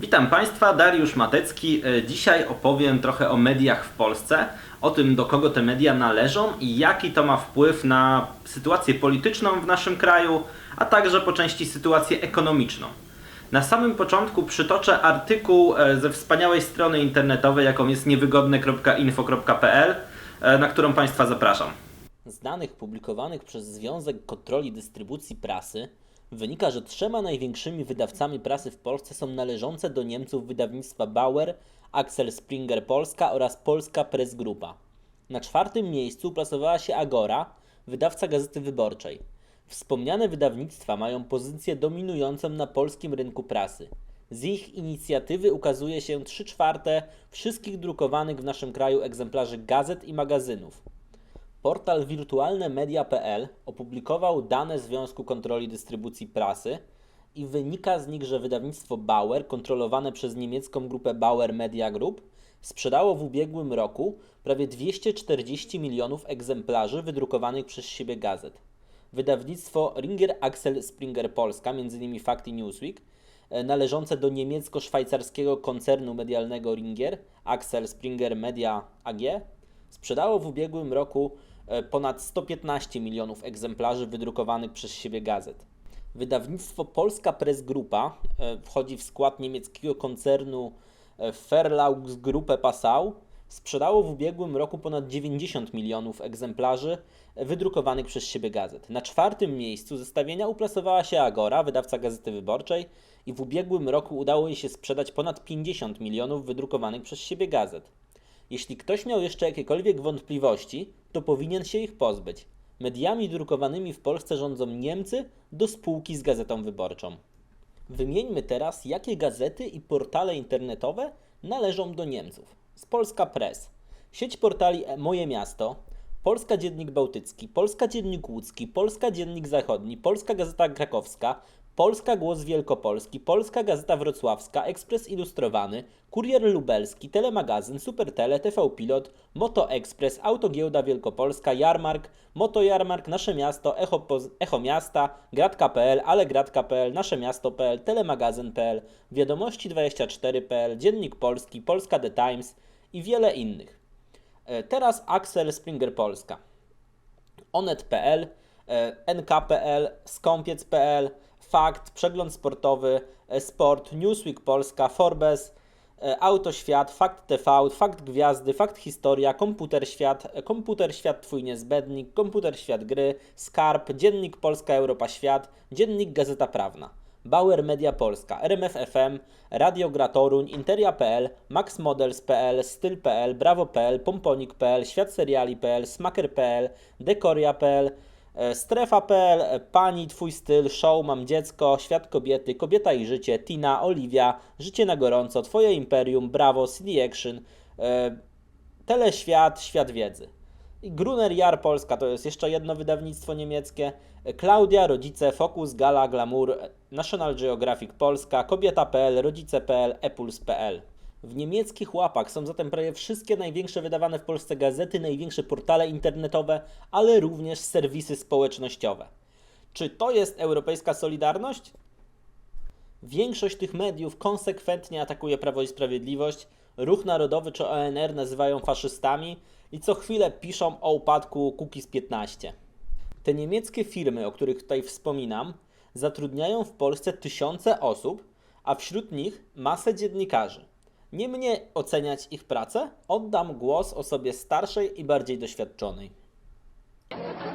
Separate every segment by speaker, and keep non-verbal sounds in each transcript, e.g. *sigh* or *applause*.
Speaker 1: Witam Państwa, Dariusz Matecki. E, Dzisiaj opowiem trochę o mediach w Polsce, o tym do kogo te media należą i jaki to ma wpływ na sytuację polityczną w naszym kraju, a także po części sytuację ekonomiczną. Na samym początku przytoczę artykuł e, ze wspaniałej strony internetowej, jaką jest niewygodne.info.pl, e, na którą Państwa zapraszam.
Speaker 2: Z danych publikowanych przez Związek Kontroli Dystrybucji Prasy wynika, że trzema największymi wydawcami prasy w Polsce są należące do Niemców wydawnictwa Bauer, Axel Springer Polska oraz Polska Press Grupa. Na czwartym miejscu plasowała się Agora, wydawca Gazety Wyborczej. Wspomniane wydawnictwa mają pozycję dominującą na polskim rynku prasy. Z ich inicjatywy ukazuje się 3 czwarte wszystkich drukowanych w naszym kraju egzemplarzy gazet i magazynów. Portal wirtualnemedia.pl opublikował dane Związku Kontroli Dystrybucji Prasy i wynika z nich, że wydawnictwo Bauer, kontrolowane przez niemiecką grupę Bauer Media Group, sprzedało w ubiegłym roku prawie 240 milionów egzemplarzy wydrukowanych przez siebie gazet. Wydawnictwo Ringer Axel Springer Polska, m.in. Fact Newsweek, e, należące do niemiecko-szwajcarskiego koncernu medialnego Ringer, Axel Springer Media AG, sprzedało w ubiegłym roku ponad 115 milionów egzemplarzy wydrukowanych przez siebie gazet. Wydawnictwo Polska Press Grupa e, wchodzi w skład niemieckiego koncernu e, Verlags Gruppe Passau. Sprzedało w ubiegłym roku ponad 90 milionów egzemplarzy e, wydrukowanych przez siebie gazet. Na czwartym miejscu zestawienia uplasowała się Agora, wydawca Gazety Wyborczej, i w ubiegłym roku udało jej się sprzedać ponad 50 milionów wydrukowanych przez siebie gazet. Jeśli ktoś miał jeszcze jakiekolwiek wątpliwości, to powinien się ich pozbyć. Mediami drukowanymi w Polsce rządzą Niemcy do spółki z gazetą wyborczą. Wymieńmy teraz, jakie gazety i portale internetowe należą do Niemców. Z Polska Press, sieć portali E- Moje Miasto, Polska Dziennik Bałtycki, Polska Dziennik Łódzki, Polska Dziennik Zachodni, Polska Gazeta Krakowska, Polska Głos Wielkopolski, Polska Gazeta Wrocławska, Ekspres Ilustrowany, Kurier Lubelski, Telemagazyn, Supertele, TV Pilot, Moto Express, Autogiełda Wielkopolska, Jarmark, Moto Jarmark, Nasze Miasto, Echo, Poz- Echo Miasta, Gratka.pl, Alegratka.pl, Nasze Miasto.pl, Telemagazyn.pl, Wiadomości24.pl, Dziennik Polski, Polska The Times i wiele innych. E, Teraz Axel Springer Polska. Onet.pl, e, NK.pl, Skąpiec.pl, Fakt, Przegląd Sportowy, e, Sport, Newsweek Polska, Forbes, e, Autoświat, Fakt TV, Fakt Gwiazdy, Fakt Historia, Komputer Świat, e, Komputer Świat Twój Niezbędnik, Komputer Świat Gry, Skarb, Dziennik Polska Europa Świat, Dziennik Gazeta Prawna. Bauer Media Polska, RMF FM, Radio Gra Toruń, Interia.pl, MaxModels.pl, Styl.pl, Bravo.pl, Pomponik.pl, Świat Seriali.pl, Smaker.pl, Dekoria.pl, Strefa.pl, e, Pani, Twój styl, Show, Mam dziecko, Świat kobiety, Kobieta i życie, Tina, Oliwia, Życie na gorąco, Twoje imperium, Bravo, CD Action, e, Teleświat, Świat wiedzy. I Gruner Jahr Polska to jest jeszcze jedno wydawnictwo niemieckie. Klaudia, Rodzice, Focus, Gala, Glamour, National Geographic Polska, Kobieta.pl, Rodzice.pl, Epuls.pl. W niemieckich łapach są zatem prawie wszystkie największe wydawane w Polsce gazety, największe portale internetowe, ale również serwisy społecznościowe. Czy to jest europejska solidarność? Większość tych mediów konsekwentnie atakuje Prawo i Sprawiedliwość, Ruch Narodowy czy ONR nazywają faszystami i co chwilę piszą o upadku Kukiz 15. Te niemieckie firmy, o których tutaj wspominam, zatrudniają w Polsce tysiące osób, a wśród nich masę dziennikarzy. Nie mnie oceniać ich pracę, oddam głos osobie starszej i bardziej doświadczonej.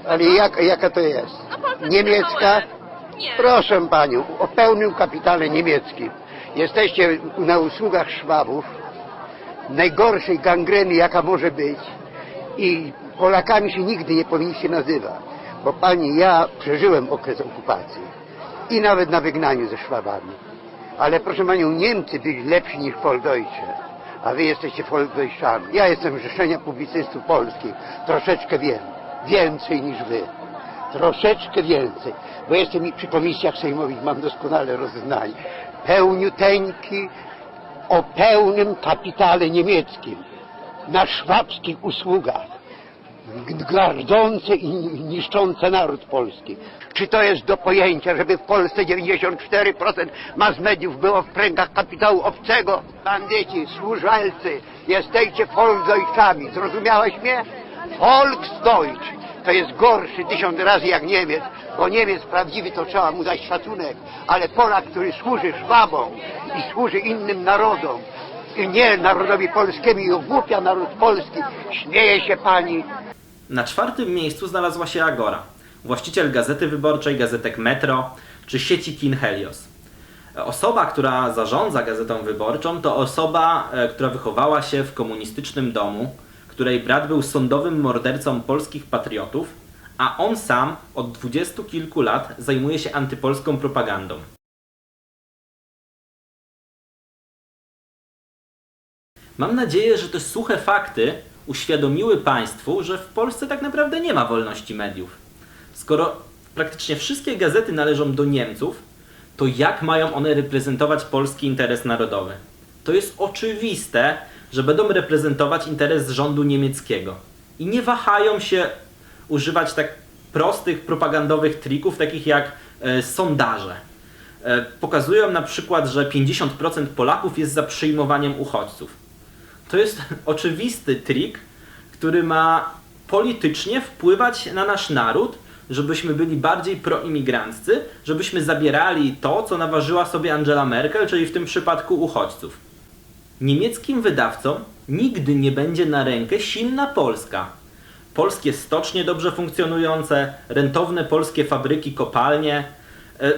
Speaker 3: Ale jak, jaka to jest? Niemiecka?
Speaker 4: Nie.
Speaker 3: Proszę panią, o pełnym kapitale niemieckim. Jesteście na usługach szwabów, najgorszej gangreny, jaka może być. I Polakami się nigdy nie powinniście nazywać. Bo pani, ja przeżyłem okres okupacji. I nawet na wygnaniu ze Szwabami. Ale proszę panią, Niemcy byli lepsi niż Poldeutsche. A wy jesteście Poldeuszczami. Ja jestem Rzeszenia Publicystów Polskich. Troszeczkę wiem. Więcej niż wy. Troszeczkę więcej. Bo jestem przy komisjach sejmowych, mam doskonale rozeznanie. Pełniuteńki o pełnym kapitale niemieckim. Na szwabskich usługach. Gardzące i niszczące naród polski. Czy to jest do pojęcia, żeby w Polsce 94% mas mediów było w pręgach kapitału obcego? Bandyci, służalcy, jesteście Volksdeutschami, zrozumiałeś mnie? Volksdeutsch to jest gorszy tysiąc razy jak Niemiec, bo Niemiec prawdziwy to trzeba mu dać szacunek, ale Polak, który służy Szwabom i służy innym narodom, i nie narodowi polskiemu i ogłupia naród polski, śmieje się pani,
Speaker 2: Na czwartym miejscu znalazła się Agora, właściciel Gazety Wyborczej, gazetek Metro czy sieci Kin Helios. Osoba, która zarządza Gazetą Wyborczą, to osoba, e, która wychowała się w komunistycznym domu, której brat był sądowym mordercą polskich patriotów, a on sam od dwudziestu kilku lat zajmuje się antypolską propagandą. Mam nadzieję, że te suche fakty uświadomiły Państwu, że w Polsce tak naprawdę nie ma wolności mediów. Skoro praktycznie wszystkie gazety należą do Niemców, to jak mają one reprezentować polski interes narodowy? To jest oczywiste, że będą reprezentować interes rządu niemieckiego. I nie wahają się używać tak prostych propagandowych trików, takich jak e, sondaże. E, pokazują na przykład, że 50% Polaków jest za przyjmowaniem uchodźców. To jest *laughs* oczywisty trik, który ma politycznie wpływać na nasz naród, żebyśmy byli bardziej proimigranccy, żebyśmy zabierali to, co naważyła sobie Angela Merkel, czyli w tym przypadku uchodźców. Niemieckim wydawcom nigdy nie będzie na rękę silna Polska. Polskie stocznie dobrze funkcjonujące, rentowne polskie fabryki, kopalnie. E,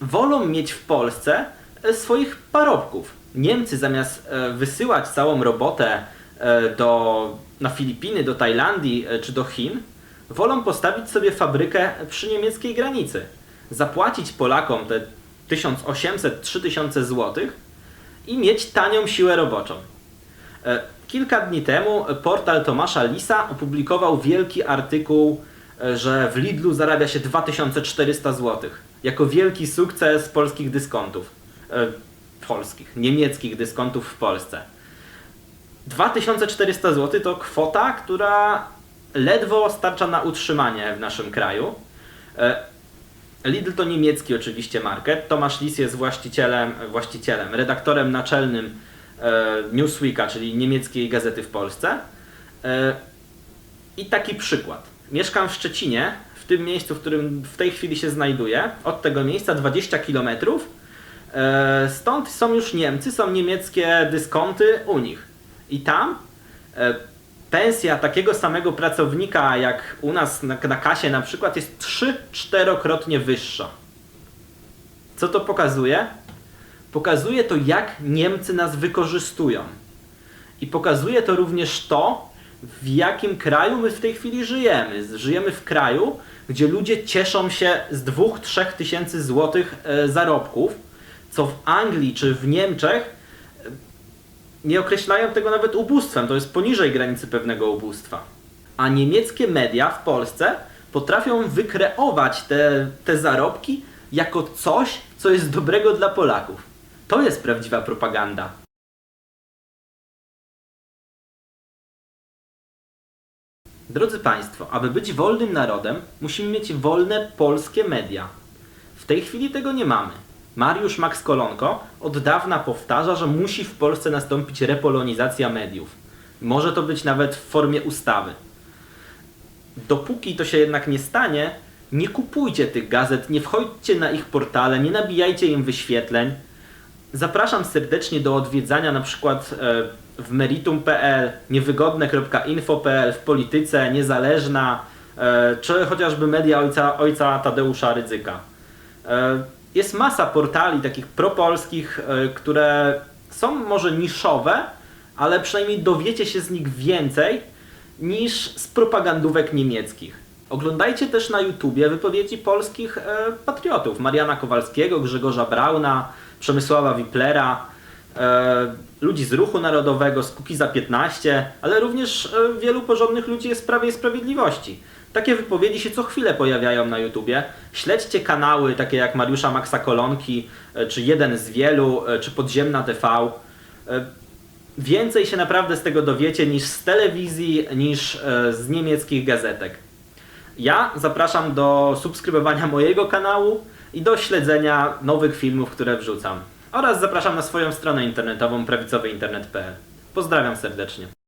Speaker 2: wolą mieć w Polsce e, swoich parobków. Niemcy zamiast e, wysyłać całą robotę e, do, na Filipiny, do Tajlandii e, czy do Chin, wolą postawić sobie fabrykę przy niemieckiej granicy. Zapłacić Polakom te 1800-3000 zł i mieć tanią siłę roboczą. Kilka dni temu portal Tomasza Lisa opublikował wielki artykuł, że w Lidlu zarabia się 2400 zł. Jako wielki sukces polskich dyskontów. Polskich, niemieckich dyskontów w Polsce. 2400 zł to kwota, która ledwo starcza na utrzymanie w naszym kraju. E, Lidl to niemiecki oczywiście market. Tomasz Lis jest właścicielem, właścicielem redaktorem naczelnym e, Newsweeka, czyli niemieckiej gazety w Polsce. E, I taki przykład. Mieszkam w Szczecinie, w tym miejscu, w którym w tej chwili się znajduję. Od tego miejsca 20 km. Stąd są już Niemcy, są niemieckie dyskonty u nich. I tam e, pensja takiego samego pracownika jak u nas na, na kasie na przykład jest 3-4krotnie wyższa. Co to pokazuje? Pokazuje to, jak Niemcy nas wykorzystują. I pokazuje to również to, w jakim kraju my w tej chwili żyjemy. Żyjemy w kraju, gdzie ludzie cieszą się z 2-3 tysięcy złotych e, zarobków, co w Anglii czy w Niemczech e, nie określają tego nawet ubóstwem, to jest poniżej granicy pewnego ubóstwa. A niemieckie media w Polsce potrafią wykreować te, te zarobki jako coś, co jest dobrego dla Polaków. To jest prawdziwa propaganda. Drodzy Państwo, aby być wolnym narodem, musimy mieć wolne polskie media. W tej chwili tego nie mamy. Mariusz Max Kolonko od dawna powtarza, że musi w Polsce nastąpić repolonizacja mediów. Może to być nawet w formie ustawy. Dopóki to się jednak nie stanie, nie kupujcie tych gazet, nie wchodźcie na ich portale, nie nabijajcie im wyświetleń. Zapraszam serdecznie do odwiedzania na przykład e, w meritum.pl, niewygodne.info.pl, w polityce, niezależna, e, czy chociażby media ojca, ojca Tadeusza Rydzyka. Jest masa portali takich propolskich, e, które są może niszowe, ale przynajmniej dowiecie się z nich więcej niż z propagandówek niemieckich. Oglądajcie też na YouTubie wypowiedzi polskich e, patriotów. Mariana Kowalskiego, Grzegorza Brauna, Przemysława Wiplera, e, ludzi z Ruchu Narodowego, z Kukiza 15, ale również wielu porządnych ludzi z Prawie i Sprawiedliwości. Takie wypowiedzi się co chwilę pojawiają na YouTubie. Śledźcie kanały takie jak Mariusza Maxa Kolonki, e, czy Jeden z Wielu, e, czy Podziemna TV. E, Więcej się naprawdę z tego dowiecie niż z telewizji, niż z niemieckich gazetek. Ja zapraszam do subskrybowania *laughs* mojego kanału i do śledzenia nowych filmów, które wrzucam. Oraz zapraszam na swoją stronę internetową prawicowyinternet.pl. Pozdrawiam serdecznie.